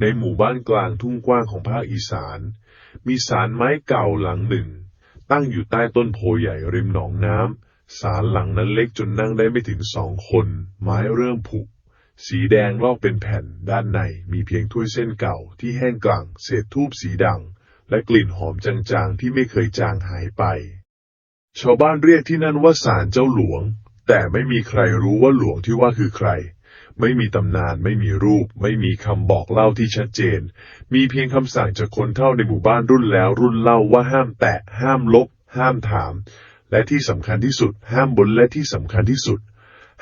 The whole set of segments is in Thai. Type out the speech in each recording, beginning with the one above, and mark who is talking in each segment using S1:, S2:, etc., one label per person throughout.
S1: ในหมู่บ้านกลางทุ่งกว้างของภาคอีสาน มีศาลไม้เก่าหลังหนึ่ง ตั้งอยู่ใต้ต้นโพใหญ่ริมหนองน้ำศาลหลังนั้นเล็กจนนั่งได้ไม่ถึงสองคน ไม้เริ่มผุ สีแดงลอกเป็นแผ่น ด้านในมีเพียงถ้วยเส้นเก่าที่แห้งกลั่งเศษทูบสีดัง และกลิ่นหอมจางๆที่ไม่เคยจางหายไป ชาวบ้านเรียกที่นั่นว่าศาลเจ้าหลวง แต่ไม่มีใครรู้ว่าหลวงที่ว่าคือใคร ไม่มีตำนาน ไม่มีรูป ไม่มีคำบอกเล่าที่ชัดเจน มีเพียงคำสั่งจากคนเฒ่าในหมู่บ้านรุ่นแล้วรุ่นเล่าว่าห้ามแตะ ห้ามลบ ห้ามถาม และที่สำคัญที่สุด ห้ามบ่นและที่สำคัญที่สุด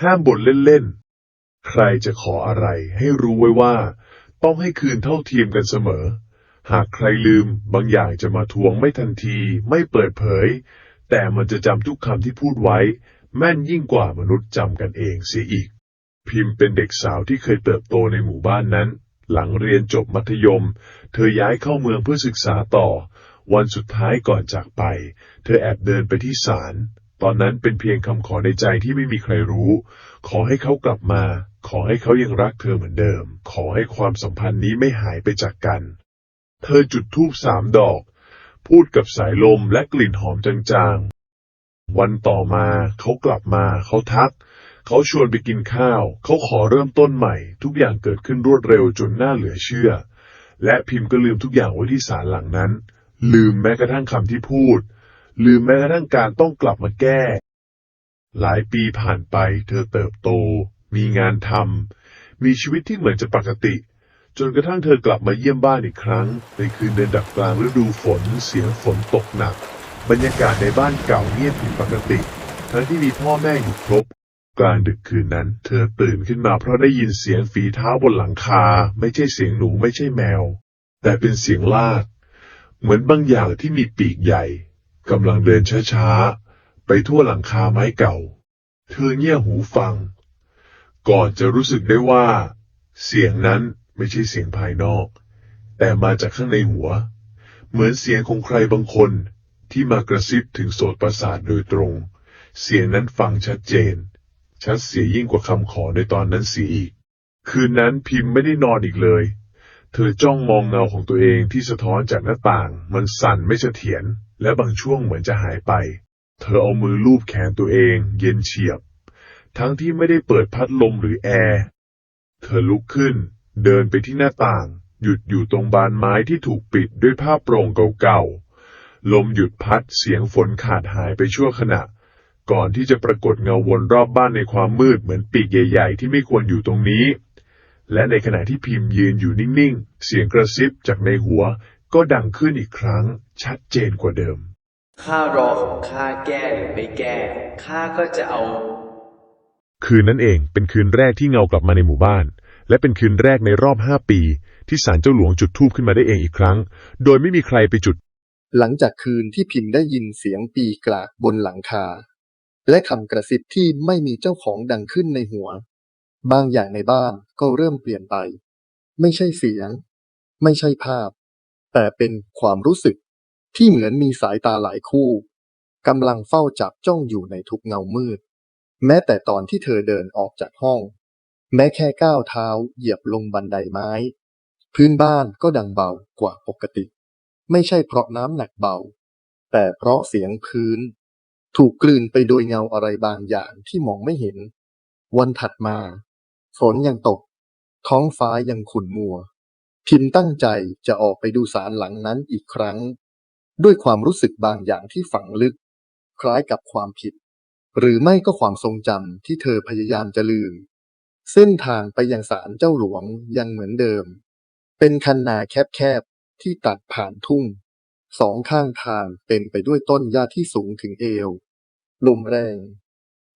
S1: ห้ามบ่นเล่นๆ ใครจะขออะไร ให้รู้ไว้ว่า ต้องให้คืนเท่าเทียมกันเสมอ หากใครลืม บางอย่างจะมาทวงไม่ทันที ไม่เปิดเผย แต่มันจะจำทุกคำที่พูดไว้ แม่นยิ่งกว่ามนุษย์จำกันเองเสียอีก พิมพ์เป็นเด็กสาวที่เคยเติบโตในหมู่บ้านนั้น หลังเรียนจบมัธยม เธอย้ายเข้าเมืองเพื่อศึกษาต่อ วันสุดท้ายก่อนจากไป เธอแอบเดินไปที่ศาลตอนนั้นเป็นเพียงคำขอในใจที่ไม่มีใครรู้ ขอให้เขากลับมา ขอให้เขายังรักเธอเหมือนเดิม ขอให้ความสัมพันธ์นี้ไม่หายไปจากกัน เธอจุดธูปสามดอก พูดกับสายลมและกลิ่นหอมจางๆ วันต่อมาเขากลับมาเขาทัก เขาชวนไปกินข้าว เขาขอเริ่มต้นใหม่ ทุกอย่างเกิดขึ้นรวดเร็วจนน่าเหลือเชื่อ และพิมพ์ก็ลืมทุกอย่างไว้ที่ศาลหลังนั้น ลืมแม้กระทั่งคำที่พูด ลืมแม้กระทั่งการต้องกลับมาแก้ หลายปีผ่านไป เธอเติบโต มีงานทำมีชีวิตที่เหมือนจะปกติ จนกระทั่งเธอกลับมาเยี่ยมบ้านอีกครั้ง ในคืนเดือนดับกลางฤดูฝน เสียงฝนตกหนัก บรรยากาศในบ้านเก่าเงียบผิดปกติทั้งที่มีพ่อแม่อยู่ครบ กลางดึกคืนนั้น เธอตื่นขึ้นมาเพราะได้ยินเสียงฝีเท้าบนหลังคา ไม่ใช่เสียงหนูไม่ใช่แมว แต่เป็นเสียงลาก เหมือนบางอย่างที่มีปีกใหญ่กำลังเดินช้าๆ ไปทั่วหลังคาไม้เก่า เธอเงี่ยหูฟัง ก่อนจะรู้สึกได้ว่า เสียงนั้นไม่ใช่เสียงภายนอก แต่มาจากข้างในหัว เหมือนเสียงของใครบางคนที่มากระซิบถึงโสตประสาทโดยตรง เสียงนั้นฟังชัดเจน ชัดเสียยิ่งกว่าคำขอในตอนนั้นเสียอีก คืนนั้นพิมพ์ไม่ได้นอนอีกเลย เธอจ้องมองเงาของตัวเองที่สะท้อนจากหน้าต่าง มันสั่นไม่เสถียรและบางช่วงเหมือนจะหายไป เธอเอามือลูบแขนตัวเอง เย็นเฉียบ ทั้งที่ไม่ได้เปิดพัดลมหรือแอร์เธอลุกขึ้น เดินไปที่หน้าต่าง หยุดอยู่ตรงบานไม้ที่ถูกปิดด้วยผ้าโปร่งเก่าๆลมหยุดพัดเสียงฝนขาดหายไปชั่วขณะ ก่อนที่จะปรากฏเงาวนรอบบ้านในความมืดเหมือนปีกใหญ่ๆ ที่ไม่ควรอยู่ตรงนี้ และในขณะที่พิมพ์ยืนอยู่นิ่งๆ เสียงกระซิบจากในหัวก็ดังขึ้นอีกครั้งชัดเจนกว่าเดิม
S2: ข้ารอของข้าแก้หรือไม่แก้ข้าก็จะเอา
S1: คืนนั้นเองเป็นคืนแรกที่เงากลับมาในหมู่บ้าน และเป็นคืนแรกในรอบห้าปี ที่ศาลเจ้าหลวงจุดธูปขึ้นมาได้เองอีกครั้ง โดยไม่มีใครไปจุด
S3: หลังจากคืนที่พิมพ์ได้ยินเสียงปีกลากบนหลังคา และคำกระซิบที่ไม่มีเจ้าของดังขึ้นในหัว บางอย่างในบ้านก็เริ่มเปลี่ยนไป ไม่ใช่เสียง ไม่ใช่ภาพ แต่เป็นความรู้สึกที่เหมือนมีสายตาหลายคู่กำลังเฝ้าจับจ้องอยู่ในทุกเงามืด แม้แต่ตอนที่เธอเดินออกจากห้อง แม้แค่ก้าวเท้าเหยียบลงบันไดไม้ พื้นบ้านก็ดังเบากว่าปกติ ไม่ใช่เพราะน้ำหนักเบา แต่เพราะเสียงพื้น ถูกกลืนไปโดยเงาอะไรบางอย่างที่มองไม่เห็น วันถัดมา ฝนยังตก ท้องฟ้ายังขุ่นมัว พิมพ์ตั้งใจจะออกไปดูสารหลังนั้นอีกครั้ง ด้วยความรู้สึกบางอย่างที่ฝังลึก คล้ายกับความผิด หรือไม่ก็ความทรงจำที่เธอพยายามจะลืม เส้นทางไปยังศาลเจ้าหลวงยังเหมือนเดิม เป็นคันนาแคบๆที่ตัดผ่านทุ่ง สองข้างทางเป็นไปด้วยต้นหญ้าที่สูงถึงเอว ลมแรง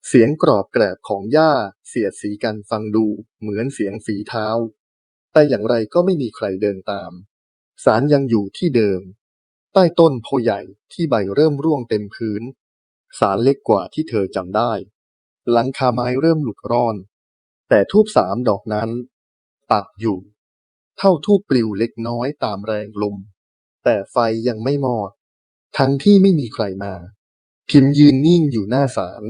S3: เสียงกรอบแกรบของหญ้าเสียดสีกันฟังดูเหมือนเสียงฝีเท้า แต่อย่างไรก็ไม่มีใครเดินตาม สารยังอยู่ที่เดิม ใต้ต้นโพใหญ่ที่ใบเริ่มร่วงเต็มพื้น สารเล็กกว่าที่เธอจำได้ หลังคาไม้เริ่มหลุดร่อน แต่ทูบสามดอกนั้นปักอยู่ เท่าทูบปลิวเล็กน้อยตามแรงลม แต่ไฟยังไม่มอด ทั้งที่ไม่มีใครมา พิมพ์ยืนนิ่งอยู่หน้าศาล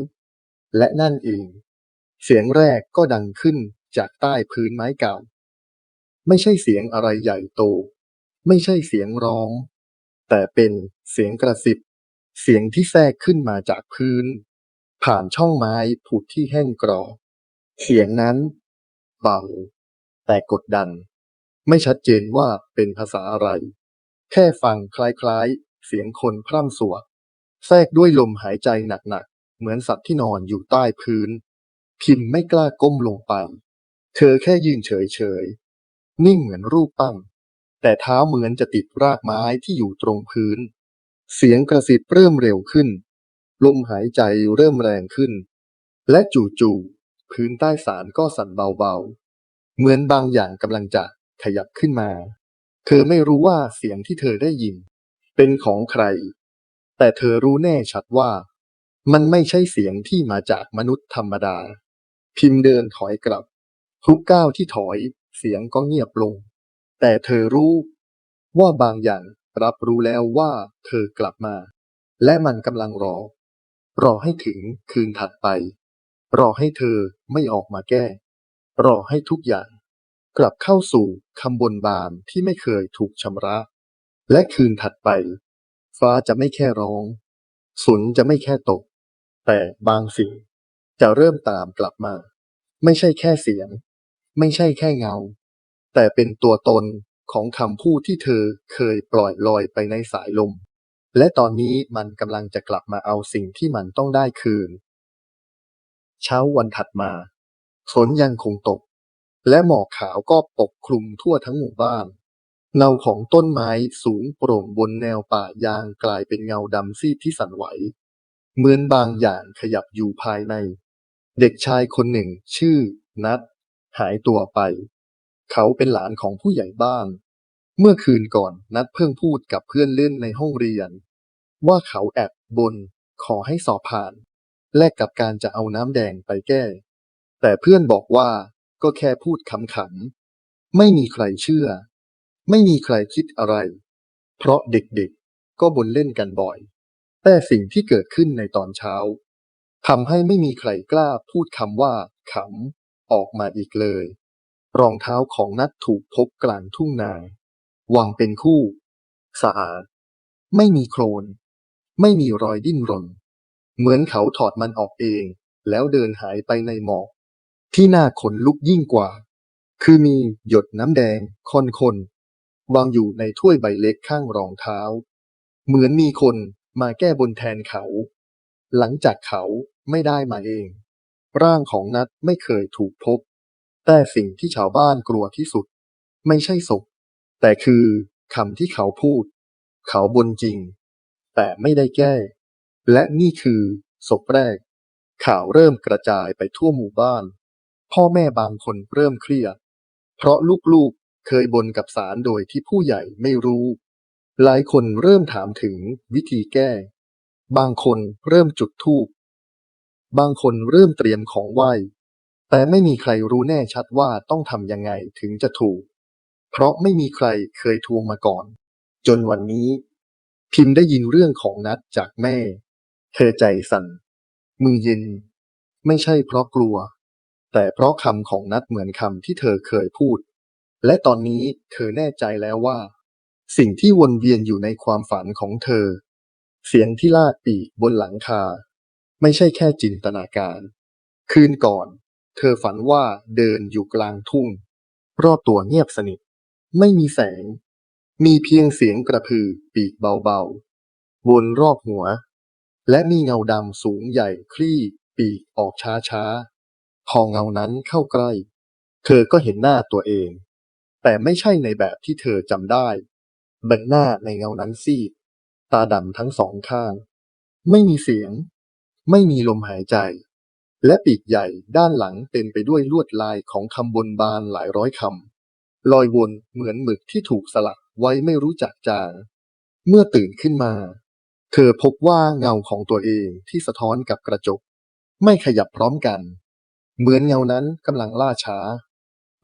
S3: และนั่นเอง เสียงแรกก็ดังขึ้นจากใต้พื้นไม้เก่า ไม่ใช่เสียงอะไรใหญ่โต ไม่ใช่เสียงร้อง แต่เป็นเสียงกระซิบ เสียงที่แทรกขึ้นมาจากพื้น ผ่านช่องไม้ผุดที่แห้งกรอ เสียงนั้น เบา แต่กดดัน ไม่ชัดเจนว่าเป็นภาษาอะไร แค่ฟังคล้ายๆ เสียงคนพร่ำสวด แทรกด้วยลมหายใจหนักๆ เหมือนสัตว์ที่นอนอยู่ใต้พื้น พิมไม่กล้าก้มลงไป เธอแค่ยืนเฉยๆ นิ่งเหมือนรูปปั้นแต่เท้าเหมือนจะติดรากไม้ที่อยู่ตรงพื้น เสียงกระซิบเริ่มเร็วขึ้น ลมหายใจเริ่มแรงขึ้น และจู่ๆพื้นใต้ศาลก็สั่นเบาๆ เหมือนบางอย่างกำลังจะขยับขึ้นมา เธอไม่รู้ว่าเสียงที่เธอได้ยิน เป็นของใคร แต่เธอรู้แน่ชัดว่า มันไม่ใช่เสียงที่มาจากมนุษย์ธรรมดา พิมพ์เดินถอยกลับ ทุกก้าวที่ถอยเสียงก็เงียบลง แต่เธอรู้ ว่าบางอย่างรับรู้แล้วว่าเธอกลับมา และมันกำลังรอ รอให้ถึงคืนถัดไป รอให้เธอไม่ออกมาแก้ รอให้ทุกอย่าง กลับเข้าสู่คำบนบานที่ไม่เคยถูกชำระ และคืนถัดไป ฟ้าจะไม่แค่ร้องฝนจะไม่แค่ตก แต่บางสิ่งจะเริ่มตามกลับมา ไม่ใช่แค่เสียง ไม่ใช่แค่เงา แต่เป็นตัวตนของคำพูดที่เธอเคยปล่อยลอยไปในสายลม และตอนนี้มันกำลังจะกลับมาเอาสิ่งที่มันต้องได้คืน เช้าวันถัดมาฝนยังคงตก และหมอกขาวก็ปกคลุมทั่วทั้งหมู่บ้าน เงาของต้นไม้สูงโปร่งบนแนวป่ายางกลายเป็นเงาดำซีดที่สั่นไหว เหมือนบางอย่างขยับอยู่ภายใน เด็กชายคนหนึ่ง ชื่อ นัทหายตัวไป เขาเป็นหลานของผู้ใหญ่บ้าน เมื่อคืนก่อนนัดเพิ่งพูดกับเพื่อนเล่นในห้องเรียน ว่าเขาแอบบนขอให้สอบผ่าน แลกกับการจะเอาน้ำแดงไปแก้ แต่เพื่อนบอกว่า ก็แค่พูดขำๆ ไม่มีใครเชื่อ ไม่มีใครคิดอะไร เพราะเด็กๆ ก็บนเล่นกันบ่อย แต่สิ่งที่เกิดขึ้นในตอนเช้าทำให้ไม่มีใครกล้าพูดคำว่าขำออกมาอีกเลย รองเท้าของนัดถูกพบกลางทุ่งนาวางเป็นคู่สะอาดไม่มีโคลนไม่มีรอยดิ้นรน เหมือนเขาถอดมันออกเอง แล้วเดินหายไปในหมอก ที่น่าขนลุกยิ่งกว่า คือมีหยดน้ำแดงคนๆวางอยู่ในถ้วยใบเล็กข้างรองเท้า เหมือนมีคนมาแก้บนแทนเขา หลังจากเขาไม่ได้มาเอง ร่างของนัดไม่เคยถูกพบ แต่สิ่งที่ชาวบ้านกลัวที่สุด ไม่ใช่ศพ แต่คือคำที่เขาพูด เขาบนจริง แต่ไม่ได้แก้ และนี่คือศพแรก ข่าวเริ่มกระจายไปทั่วหมู่บ้าน พ่อแม่บางคนเริ่มเครียด เพราะลูกๆเคยบนกับสารโดยที่ผู้ใหญ่ไม่รู้ หลายคนเริ่มถามถึงวิธีแก้ บางคนเริ่มจุดธูปบางคนเริ่มเตรียมของไหว้ แต่ไม่มีใครรู้แน่ชัดว่าต้องทำยังไงถึงจะถูก เพราะไม่มีใครเคยทวงมาก่อน จนวันนี้ พิมพ์ได้ยินเรื่องของนัดจากแม่ เธอใจสั่น มือเย็น ไม่ใช่เพราะกลัว แต่เพราะคำของนัดเหมือนคำที่เธอเคยพูด และตอนนี้เธอแน่ใจแล้วว่า สิ่งที่วนเวียนอยู่ในความฝันของเธอ เสียงที่ลาดปีกบนหลังคา ไม่ใช่แค่จินตนาการ คืนก่อน เธอฝันว่าเดินอยู่กลางทุ่ง รอบตัวเงียบสนิท ไม่มีแสง มีเพียงเสียงกระพือปีกเบาๆวนรอบหัว และมีเงาดำสูงใหญ่คลี่ปีกออกช้าๆ พอเงานั้นเข้าใกล้ เธอก็เห็นหน้าตัวเอง แต่ไม่ใช่ในแบบที่เธอจำได้ใบหน้าในเงานั้นซีด ตาดำทั้งสองข้าง ไม่มีเสียง ไม่มีลมหายใจ และปีกใหญ่ด้านหลังเต็มไปด้วยลวดลายของคำบนบานหลายร้อยคำลอยวนเหมือนหมึกที่ถูกสลักไว้ไม่รู้จักจางเมื่อตื่นขึ้นมา เธอพบว่าเงาของตัวเองที่สะท้อนกับกระจก ไม่ขยับพร้อมกัน เหมือนเงานั้นกำลังล่าช้า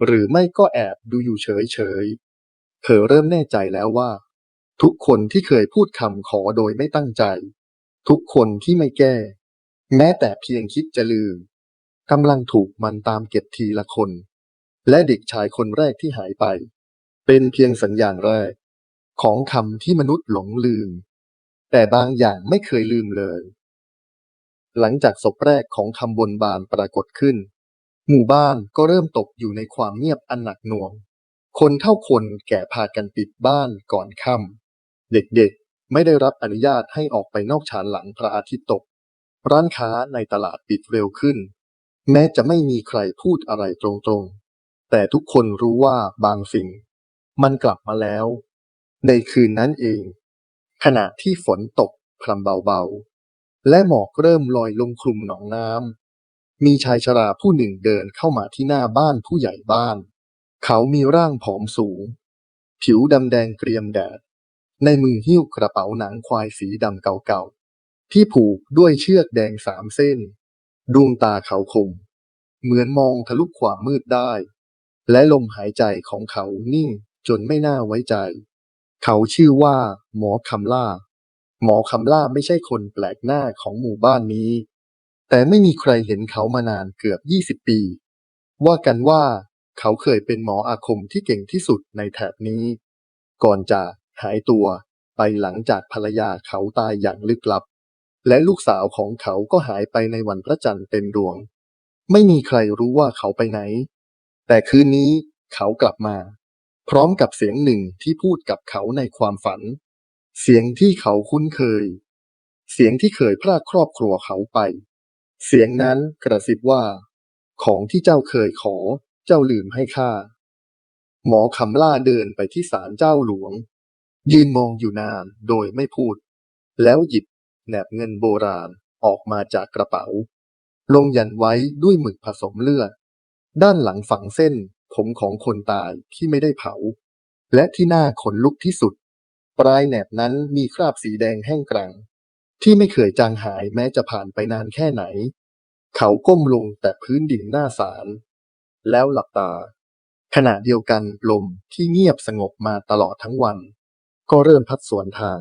S3: หรือไม่ก็แอบดูอยู่เฉยๆเธอเริ่มแน่ใจแล้วว่า ทุกคนที่เคยพูดคำขอโดยไม่ตั้งใจ ทุกคนที่ไม่แก้ แม้แต่เพียงคิดจะลืมกำลังถูกมันตามเก็บทีละคน และเด็กชายคนแรกที่หายไป เป็นเพียงสัญญาณแรก ของคำที่มนุษย์หลงลืม แต่บางอย่างไม่เคยลืมเลย หลังจากศพแรกของคำบนบานปรากฏขึ้น หมู่บ้านก็เริ่มตกอยู่ในความเงียบอันหนักหน่วง คนเท่าคนแก่พากันปิดบ้านก่อนค่ำเด็กๆไม่ได้รับอนุญาตให้ออกไปนอกชานหลังพระอาทิตย์ตก ร้านค้าในตลาดปิดเร็วขึ้น แม้จะไม่มีใครพูดอะไรตรงๆ แต่ทุกคนรู้ว่าบางสิ่ง มันกลับมาแล้ว ในคืนนั้นเอง ขณะที่ฝนตกพรำเบาๆ และหมอกเริ่มลอยลงคลุมหนองน้ำ มีชายชราผู้หนึ่งเดินเข้ามาที่หน้าบ้านผู้ใหญ่บ้าน เขามีร่างผอมสูง ผิวดำแดงเกรียมแดด ในมือหิ้วกระเป๋าหนังควายสีดำเก่าๆ ที่ผูกด้วยเชือกแดงสามเส้น ดวงตาเขาคม เหมือนมองทะลุความมืดได้ และลมหายใจของเขานิ่งจนไม่น่าไว้ใจ เขาชื่อว่าหมอคำล่า หมอคำล่าไม่ใช่คนแปลกหน้าของหมู่บ้านนี้ แต่ไม่มีใครเห็นเขามานานเกือบ20ปี ว่ากันว่าเขาเคยเป็นหมออาคมที่เก่งที่สุดในแถบนี้ ก่อนจะหายตัวไปหลังจากภรรยาเขาตายอย่างลึกลับ และลูกสาวของเขาก็หายไปในวันพระจันทร์เต็มดวง ไม่มีใครรู้ว่าเขาไปไหน แต่คืนนี้เขากลับมา พร้อมกับเสียงหนึ่งที่พูดกับเขาในความฝัน เสียงที่เขาคุ้นเคย เสียงที่เคยพรากครอบครัวเขาไป เสียงนั้นกระซิบว่า ของที่เจ้าเคยขอ เจ้าลืมให้ข้า หมอคำล่าเดินไปที่ศาลเจ้าหลวง ยืนมองอยู่นานโดยไม่พูด แล้วหยิบแหนบเงินโบราณออกมาจากกระเป๋า ลงยันไว้ด้วยหมึกผสมเลือด ด้านหลังฝังเส้นผมของคนตายที่ไม่ได้เผา และที่หน้าขนลุกที่สุด ปลายแหนบนั้นมีคราบสีแดงแห้งกรัง ที่ไม่เคยจางหายแม้จะผ่านไปนานแค่ไหน เขาก้มลงแต่พื้นดินหน้าศาลแล้วหลับตา ขณะเดียวกันลมที่เงียบสงบมาตลอดทั้งวัน ก็เริ่มพัดสวนทาง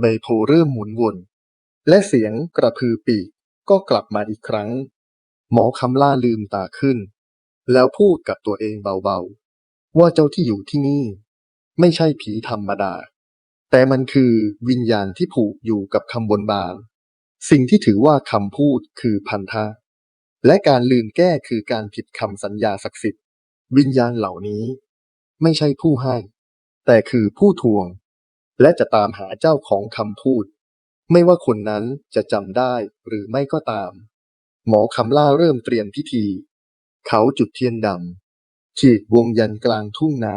S3: ใบโพเริ่มหมุนวน และเสียงกระพือปีกก็กลับมาอีกครั้ง หมอคำล่าลืมตาขึ้น แล้วพูดกับตัวเองเบาๆ ว่าเจ้าที่อยู่ที่นี่ ไม่ใช่ผีธรรมดา แต่มันคือวิญญาณที่ผูกอยู่กับคำบนบาน สิ่งที่ถือว่าคำพูดคือพันธะ และการลืมแก้คือการผิดคำสัญญาศักดิ์สิทธิ์ วิญญาณเหล่านี้ ไม่ใช่ผู้ให้ แต่คือผู้ทวง และจะตามหาเจ้าของคำพูด ไม่ว่าคนนั้นจะจำได้หรือไม่ก็ตาม หมอคำล่าเริ่มเตรียมพิธี เขาจุดเทียนดำขีดวงยันกลางทุ่งนา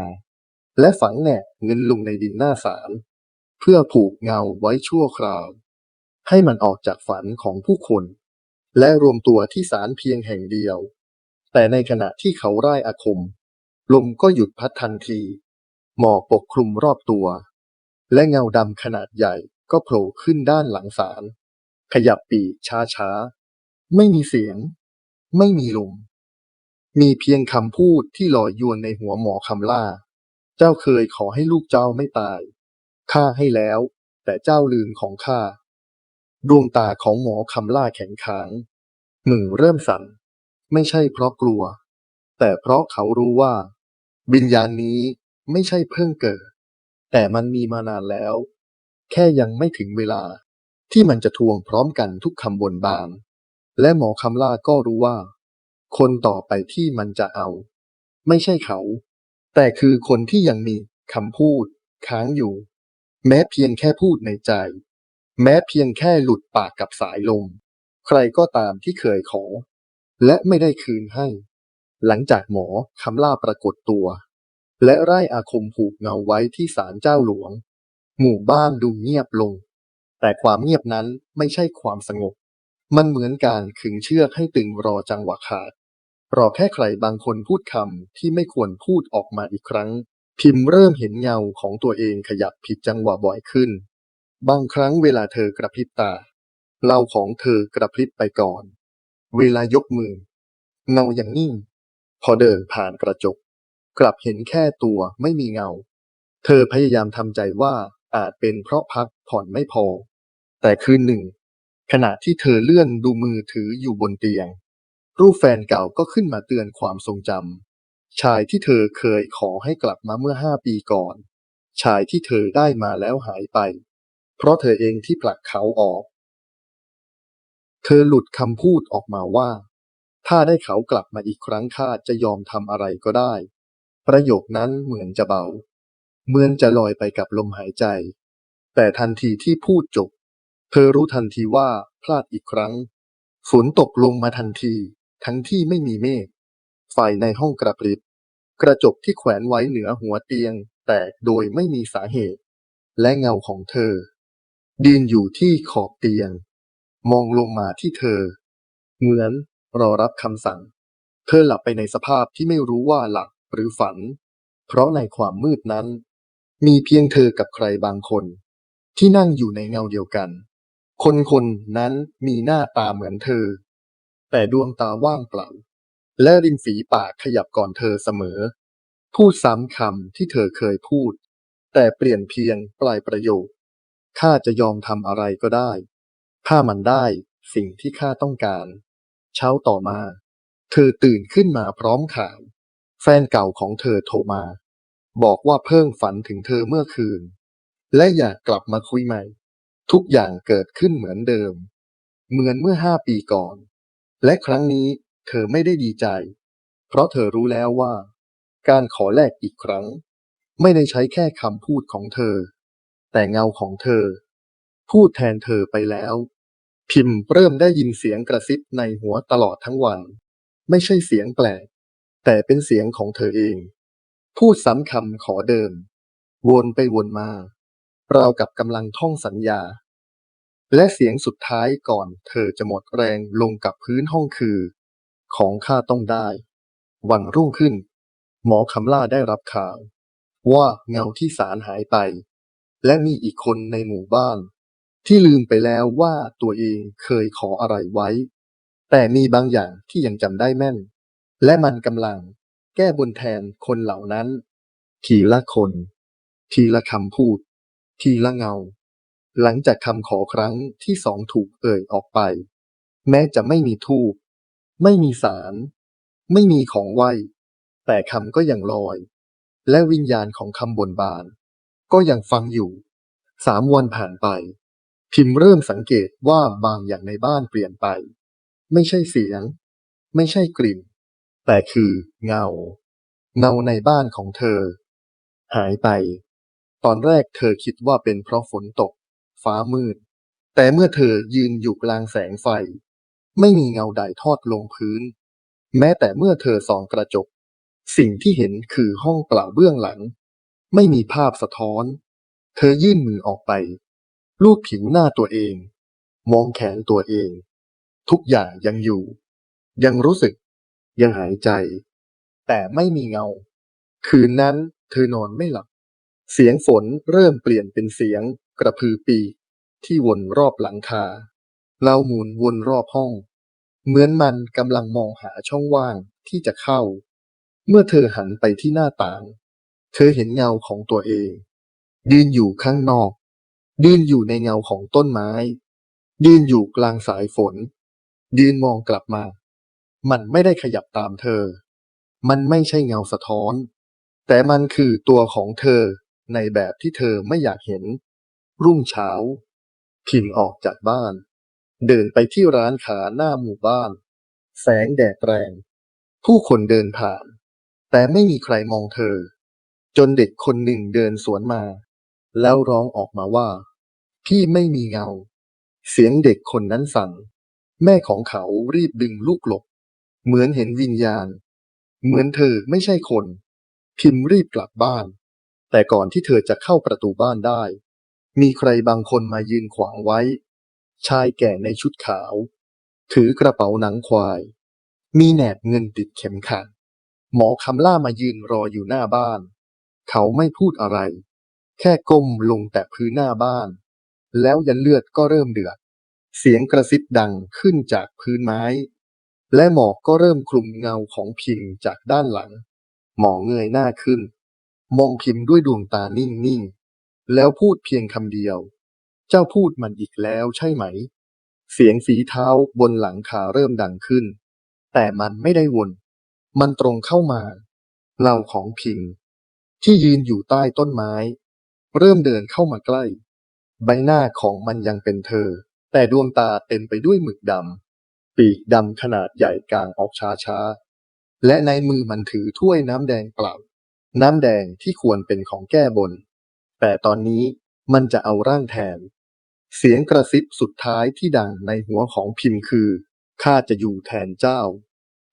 S3: และฝังแหนกเงินลงในดินหน้าศาล เพื่อผูกเงาไว้ชั่วคราว ให้มันออกจากฝันของผู้คน และรวมตัวที่ศาลเพียงแห่งเดียว แต่ในขณะที่เขาร่ายอาคม ลมก็หยุดพัดทันที หมอกปกคลุมรอบตัว และเงาดำขนาดใหญ่ก็โผล่ขึ้นด้านหลังศาลขยับปีกช้าๆไม่มีเสียง ไม่มีลม มีเพียงคำพูดที่ลอยยวนในหัวหมอคำล่า เจ้าเคยขอให้ลูกเจ้าไม่ตาย ข้าให้แล้ว แต่เจ้าลืมของข้าดวงตาของหมอคำล่าแข็งขางมือเริ่มสั่น ไม่ใช่เพราะกลัว แต่เพราะเขารู้ว่าวิญญาณนี้ไม่ใช่เพิ่งเกิด แต่มันมีมานานแล้ว แค่ยังไม่ถึงเวลาที่มันจะทวงพร้อมกันทุกคำบนบาน และหมอคำล่าก็รู้ว่า คนต่อไปที่มันจะเอา ไม่ใช่เขา แต่คือคนที่ยังมีคำพูดค้างอยู่ แม้เพียงแค่พูดในใจ แม้เพียงแค่หลุดปากกับสายลม ใครก็ตามที่เคยขอ และไม่ได้คืนให้ หลังจากหมอคำล่าปรากฏตัว และไร่อาคมผูกเงาไว้ที่ศาลเจ้าหลวง หมู่บ้านดูเงียบลง แต่ความเงียบนั้นไม่ใช่ความสงบ มันเหมือนการขึงเชือกให้ตึงรอจังหวะขาดรอแค่ใครบางคนพูดคำที่ไม่ควรพูดออกมาอีกครั้ง พิมพ์เริ่มเห็นเงาของตัวเองขยับผิดจังหวะบ่อยขึ้น บางครั้งเวลาเธอกระพริบตาเงาของเธอกระพริบไปก่อน เวลายกมือ เงาอย่างนิ่ง พอเดินผ่านกระจก กลับเห็นแค่ตัวไม่มีเงา เธอพยายามทำใจว่าอาจเป็นเพราะพักผ่อนไม่พอ แต่คืนหนึ่ง ขณะที่เธอเลื่อนดูมือถืออยู่บนเตียง รูปแฟนเก่าก็ขึ้นมาเตือนความทรงจ ชายที่เธอเคยขอให้กลับมาเมื่อห้าปีก่อน ชายที่เธอได้มาแล้วหายไป เพราะเธอเองที่ผลักเขาออก เธอหลุดคำพูดออกมาว่า ถ้าได้เขากลับมาอีกครั้งข้าจะยอมทำอะไรก็ได้ ประโยคนั้นเหมือนจะเบา เหมือนจะลอยไปกับลมหายใจ แต่ทันทีที่พูดจบ เธอรู้ทันทีว่าพลาดอีกครั้ง ฝนตกลงมาทันที ทั้งที่ไม่มีเมฆ ไฟในห้องกระพริบ กระจกที่แขวนไว้เหนือหัวเตียง แตกโดยไม่มีสาเหตุ และเงาของเธอยืนอยู่ที่ขอบเตียง มองลงมาที่เธอ เหมือนรอรับคำสั่ง เธอหลับไปในสภาพที่ไม่รู้ว่าหลับหรือฝัน เพราะในความมืดนั้น มีเพียงเธอกับใครบางคน ที่นั่งอยู่ในเงาเดียวกัน คนคนนั้นมีหน้าตาเหมือนเธอ แต่ดวงตาว่างเปล่า และริมฝีปากขยับก่อนเธอเสมอ พูดซ้ำคำที่เธอเคยพูด แต่เปลี่ยนเพียงปลายประโยคข้าจะยอมทำอะไรก็ได้ ถ้ามันได้สิ่งที่ข้าต้องการ เช้าต่อมา เธอตื่นขึ้นมาพร้อมข่าว แฟนเก่าของเธอโทรมา บอกว่าเพิ่งฝันถึงเธอเมื่อคืน และอยากกลับมาคุยใหม่ ทุกอย่างเกิดขึ้นเหมือนเดิม เหมือนเมื่อห้าปีก่อน และครั้งนี้ เธอไม่ได้ดีใจ เพราะเธอรู้แล้วว่า การขอแลกอีกครั้ง ไม่ได้ใช้แค่คำพูดของเธอ แต่เงาของเธอ พูดแทนเธอไปแล้ว พิมพ์เริ่มได้ยินเสียงกระซิบในหัวตลอดทั้งวัน ไม่ใช่เสียงแปลก แต่เป็นเสียงของเธอเอง พูดซ้ำคำขอเดิม วนไปวนมาราวกับกำลังท่องสัญญา และเสียงสุดท้ายก่อนเธอจะหมดแรงลงกับพื้นห้องคือ ของข้าต้องได้ วันรุ่งขึ้น หมอคำล่าได้รับข่าว ว่าเงาที่สารหายไป และมีอีกคนในหมู่บ้าน ที่ลืมไปแล้วว่าตัวเองเคยขออะไรไว้ แต่มีบางอย่างที่ยังจำได้แม่น และมันกำลังแก้บนแทนคนเหล่านั้น ทีละคน ทีละคำพูด ทีละเงา หลังจากคำขอครั้งที่สองถูกเอ่ยออกไป แม้จะไม่มีทูป ไม่มีสาร ไม่มีของไหวแต่คำก็ยังลอย และวิญญาณของคำบนบาน ก็ยังฟังอยู่ สามวันผ่านไป พิมพ์เริ่มสังเกตว่าบางอย่างในบ้านเปลี่ยนไป ไม่ใช่เสียง ไม่ใช่กลิ่น แต่คือเงา เงาในบ้านของเธอ หายไป ตอนแรกเธอคิดว่าเป็นเพราะฝนตก ฟ้ามืด แต่เมื่อเธอยืนอยู่กลางแสงไฟ ไม่มีเงาใดทอดลงพื้น แม้แต่เมื่อเธอส่องกระจก สิ่งที่เห็นคือห้องเปล่าเบื้องหลัง ไม่มีภาพสะท้อน เธอยื่นมือออกไป ลูบผิวหน้าตัวเอง มองแขนตัวเอง ทุกอย่างยังอยู่ ยังรู้สึก ยังหายใจ แต่ไม่มีเงา คืนนั้นเธอนอนไม่หลับ เสียงฝนเริ่มเปลี่ยนเป็นเสียงกระพือปีที่วนรอบหลังคา เล่าหมุนวนรอบห้อง เหมือนมันกำลังมองหาช่องว่างที่จะเข้า เมื่อเธอหันไปที่หน้าต่าง เธอเห็นเงาของตัวเอง ยืนอยู่ข้างนอก ยืนอยู่ในเงาของต้นไม้ ยืนอยู่กลางสายฝน ยืนมองกลับมา มันไม่ได้ขยับตามเธอ มันไม่ใช่เงาสะท้อน แต่มันคือตัวของเธอในแบบที่เธอไม่อยากเห็น รุ่งเช้า พิมออกจากบ้าน เดินไปที่ร้านขาหน้าหมู่บ้าน แสงแดดแรง ผู้คนเดินผ่าน แต่ไม่มีใครมองเธอ จนเด็กคนหนึ่งเดินสวนมา แล้วร้องออกมาว่า พี่ไม่มีเงา เสียงเด็กคนนั้นสั่นแม่ของเขารีบดึงลูกหลบ เหมือนเห็นวิญญาณ เหมือนเธอไม่ใช่คน พิมพ์รีบกลับบ้าน แต่ก่อนที่เธอจะเข้าประตูบ้านได้ มีใครบางคนมายืนขวางไว้ ชายแก่ในชุดขาว ถือกระเป๋าหนังควาย มีแหนบเงินติดเข็มขัดหมอคำล่ามายืนรออยู่หน้าบ้าน เขาไม่พูดอะไร แค่ก้มลงแต่พื้นหน้าบ้าน แล้วยันเลือดก็เริ่มเดือด เสียงกระซิบดังขึ้นจากพื้นไม้ และหมอกก็เริ่มคลุมเงาของพิมพ์จากด้านหลัง หมอเงยหน้าขึ้น มองพิมพ์ด้วยดวงตานิ่งๆ แล้วพูดเพียงคำเดียว เจ้าพูดมันอีกแล้วใช่ไหม เสียงฝีเท้าบนหลังคาเริ่มดังขึ้น แต่มันไม่ได้วน มันตรงเข้ามาเงาของพิมพ์ที่ยืนอยู่ใต้ต้นไม้ เริ่มเดินเข้ามาใกล้ ใบหน้าของมันยังเป็นเธอ แต่ดวงตาเต็มไปด้วยหมึกดำ ปีกดำขนาดใหญ่กลางออกช้าช้าๆและในมือมันถือถ้วยน้ำแดงเปล่า น้ำแดงที่ควรเป็นของแก้บน แต่ตอนนี้มันจะเอาร่างแทน เสียงกระซิบสุดท้ายที่ดังในหัวของพิมพ์คือ ข้าจะอยู่แทนเจ้า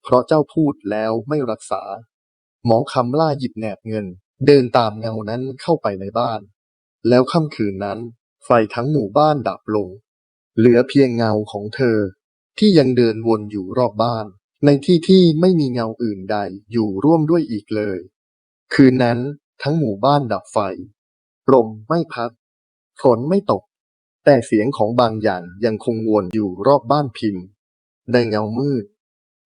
S3: เพราะเจ้าพูดแล้วไม่รักษา หมอคำล่าหยิบแหนบเงิน เดินตามเงานั้นเข้าไปในบ้าน แล้วค่ำคืนนั้น ไฟทั้งหมู่บ้านดับลง เหลือเพียงเงาของเธอ ที่ยังเดินวนอยู่รอบบ้าน ในที่ที่ไม่มีเงาอื่นใดอยู่ร่วมด้วยอีกเลย คืนนั้นทั้งหมู่บ้านดับไฟลมไม่พัดฝนไม่ตก แต่เสียงของบางอย่างยังคงวนอยู่รอบบ้านพิมพ์ ในเงามืด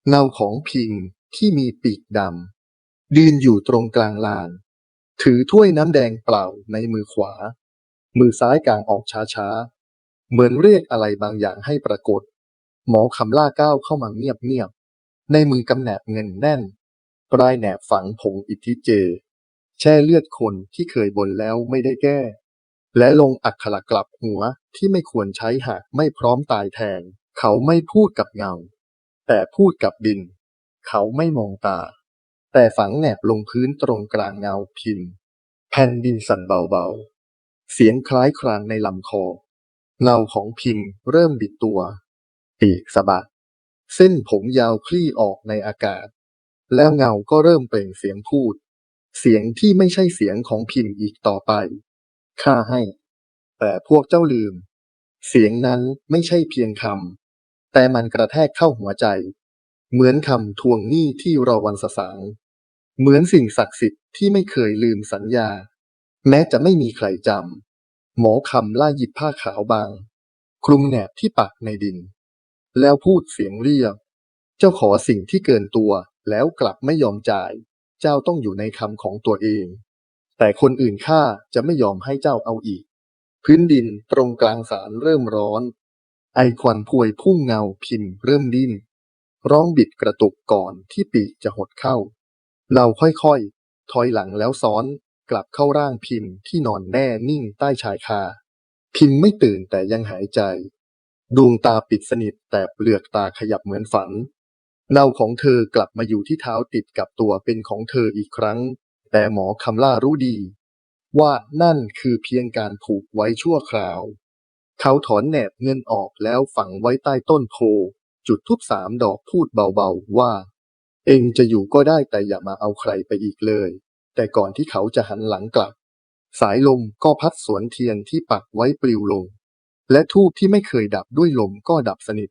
S3: เงาของพิมพ์ที่มีปีกดำยืนอยู่ตรงกลางลาน ถือถ้วยน้ำแดงเปล่าในมือขวา มือซ้ายกางออกช้าๆ เหมือนเรียกอะไรบางอย่างให้ปรากฏ หมอคำล่าก้าวเข้ามาเงียบๆ ในมือกำแหนบเงินแน่น ปลายแหนบฝังผงอิทธิเจ แช่เลือดคนที่เคยบนแล้วไม่ได้แก้ และลงอักขระกลับหัวที่ไม่ควรใช้หากไม่พร้อมตายแทนเขาไม่พูดกับเงา แต่พูดกับดิน เขาไม่มองตา แต่ฝังแหนบลงพื้นตรงกลางเงาพิมพ์แผ่นดินสั่นเบาๆ เสียงคล้ายครางในลำคอเงาของพิมพ์เริ่มบิดตัว ปีกสะบัด เส้นผมยาวคลี่ออกในอากาศ แล้วเงาก็เริ่มเปล่งเสียงพูด เสียงที่ไม่ใช่เสียงของพิมพ์อีกต่อไป ข้าให้ แต่พวกเจ้าลืม เสียงนั้นไม่ใช่เพียงคำแต่มันกระแทกเข้าหัวใจ เหมือนคำทวงหนี้ที่รอวันสสาง เหมือนสิ่งศักดิ์สิทธิ์ที่ไม่เคยลืมสัญญา แม้จะไม่มีใครจำหมอคำล่าหยิบผ้าขาวบาง คลุมแหนบที่ปักในดิน แล้วพูดเสียงเรียก เจ้าขอสิ่งที่เกินตัวแล้วกลับไม่ยอมจ่าย เจ้าต้องอยู่ในคำของตัวเอง แต่คนอื่นข้าจะไม่ยอมให้เจ้าเอาอีก พื้นดินตรงกลางศาลเริ่มร้อน ไอควันพวยพุ่งเงาพิมพ์เริ่มดิ้น ร้องบิดกระตุกก่อนที่ปีกจะหดเข้า เราค่อยๆ ถอยหลังแล้วซ้อนกลับเข้าร่างพิมพ์ที่นอนแน่นิ่งใต้ชายคา พิมพ์ไม่ตื่นแต่ยังหายใจ ดวงตาปิดสนิทแต่เปลือกตาขยับเหมือนฝันเงาของเธอกลับมาอยู่ที่เท้าติดกับตัวเป็นของเธออีกครั้ง แต่หมอคำล่ารู้ดี ว่านั่นคือเพียงการผูกไว้ชั่วคราว เขาถอนแหนบเงินออกแล้วฝังไว้ใต้ต้นโพ จุดทูบสามดอกพูดเบาๆว่า เองจะอยู่ก็ได้แต่อย่ามาเอาใครไปอีกเลย แต่ก่อนที่เขาจะหันหลังกลับ สายลมก็พัดสวนเทียนที่ปักไว้ปลิวลง และทูบที่ไม่เคยดับด้วยลมก็ดับสนิท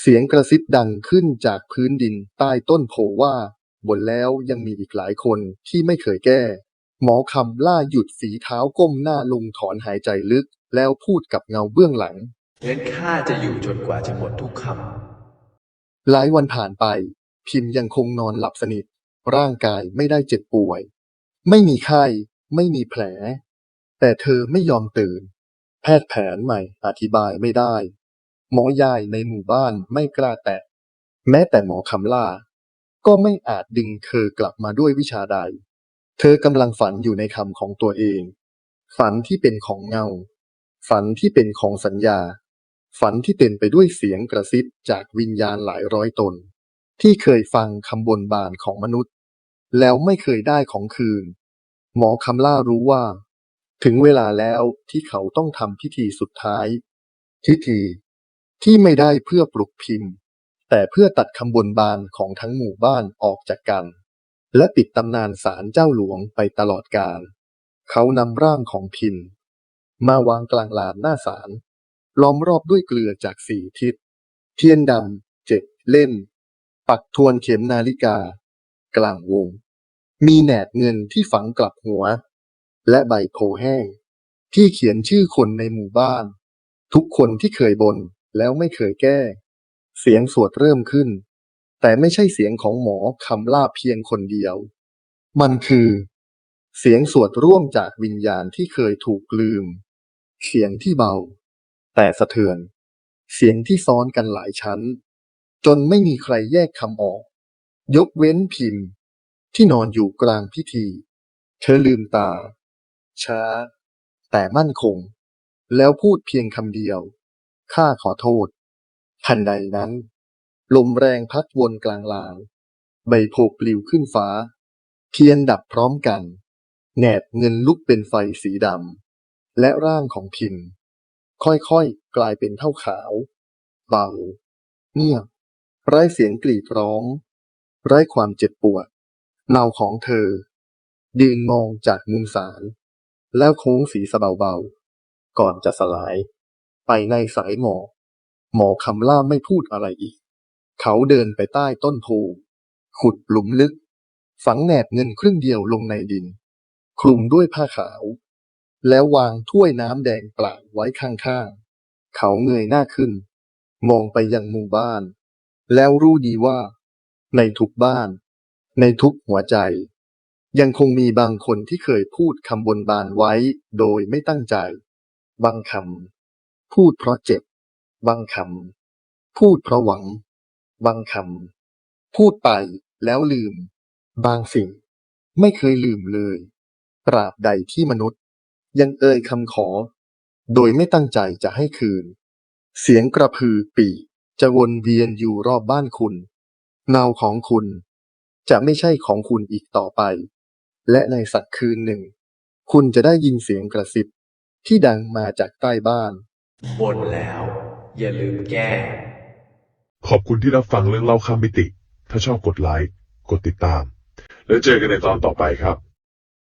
S3: เสียงกระซิบดังขึ้นจากพื้นดินใต้ต้นโพว่า บนแล้วยังมีอีกหลายคนที่ไม่เคยแก้ หมอคำล่าหยุดฝีเท้าก้มหน้าลงถอนหายใจลึก แล้วพูดกับเงาเบื้องหลัง
S2: งั้นข้าจะอยู่จนกว่าจะหมดทุกค
S3: หลายวันผ่านไป พิมพ์ยังคงนอนหลับสนิท ร่างกายไม่ได้เจ็บป่วย ไม่มีไข้ ไม่มีแผล แต่เธอไม่ยอมตื่น แพทย์แผนใหม่อธิบายไม่ได้ หมอยายในหมู่บ้านไม่กล้าแตะ แม้แต่หมอคำล่า ก็ไม่อาจดึงเธอกลับมาด้วยวิชาใด เธอกำลังฝันอยู่ในคำของตัวเอง ฝันที่เป็นของเงา ฝันที่เป็นของสัญญา ฝันที่เต็มไปด้วยเสียงกระซิบจากวิญญาณหลายร้อยตน ที่เคยฟังคำบนบานของมนุษย์ แล้วไม่เคยได้ของคืน หมอคำล่ารู้ว่า ถึงเวลาแล้วที่เขาต้องทำพิธีสุดท้ายพิธีที่ไม่ได้เพื่อปลุกพิมพ์ แต่เพื่อตัดคำบนบานของทั้งหมู่บ้านออกจากกัน และปิดตำนานศาลเจ้าหลวงไปตลอดกาลเขานำร่างของพิมพ์มาวางกลางลานหน้าศาลล้อมรอบด้วยเกลือจากสี่ทิศ เทียนดำเจ็ดเล่ม ปักทวนเข็มนาฬิกา กลางวง มีแหนบเงินที่ฝังกลับหัว และใบโพแห้ง ที่เขียนชื่อคนในหมู่บ้าน ทุกคนที่เคยบนแล้วไม่เคยแก้ เสียงสวดเริ่มขึ้น แต่ไม่ใช่เสียงของหมอคำลาเพียงคนเดียว มันคือ เสียงสวดร่วมจากวิญญาณที่เคยถูกลืม เสียงที่เบา แต่สะเทือน เสียงที่ซ้อนกันหลายชั้น จนไม่มีใครแยกคำออก ยกเว้นพิมพ์ ที่นอนอยู่กลางพิธี เธอลืมตา ช้า แต่มั่นคง แล้วพูดเพียงคำเดียวข้าขอโทษ ทันใดนั้น ลมแรงพัดวนกลางลางใบโพปลิวขึ้นฟ้า เทียนดับพร้อมกัน แหนบเงินลุกเป็นไฟสีดำและร่างของพิมพ์ค่อยๆ กลายเป็นเท่าขาว เบาเงียบไร้เสียงกรีดร้อง ไร้ความเจ็บปวดเงาของเธอยืนมองจากมุมศาลแล้วโค้งศีรษะเบาๆ ก่อนจะสลาย ไปในสายหมอก หมอคำล่าไม่พูดอะไรอีก เขาเดินไปใต้ต้นโพขุดหลุมลึก ฝังแหนบเงินครึ่งเดียวลงในดิน คลุมด้วยผ้าขาว แล้ววางถ้วยน้ำแดงเปล่าไว้ข้างๆ เขาเงยหน้าขึ้น มองไปยังหมู่บ้าน แล้วรู้ดีว่า ในทุกบ้าน ในทุกหัวใจ ยังคงมีบางคนที่เคยพูดคำบนบานไว้ โดยไม่ตั้งใจ บางคำพูดเพราะเจ็บ บางคำพูดเพราะหวัง บางคำพูดไปแล้วลืม บางสิ่งไม่เคยลืมเลย ตราบใดที่มนุษย์ ยังเอ่ยคำขอ โดยไม่ตั้งใจจะให้คืน เสียงกระพือปีกจะวนเวียนอยู่รอบบ้านคุณ เงาของคุณ จะไม่ใช่ของคุณอีกต่อไป และในสักคืนหนึ่ง คุณจะได้ยินเสียงกระซิบที่ดังมาจากใต้บ้าน
S2: บนแล้ว อย่าลืมแก้
S1: ขอบคุณที่รับฟังเรื่องเล่าข้ามมิติ ถ้าชอบกดไลค์ กดติดตาม แล้วเจอกันในตอนต่อไปครับ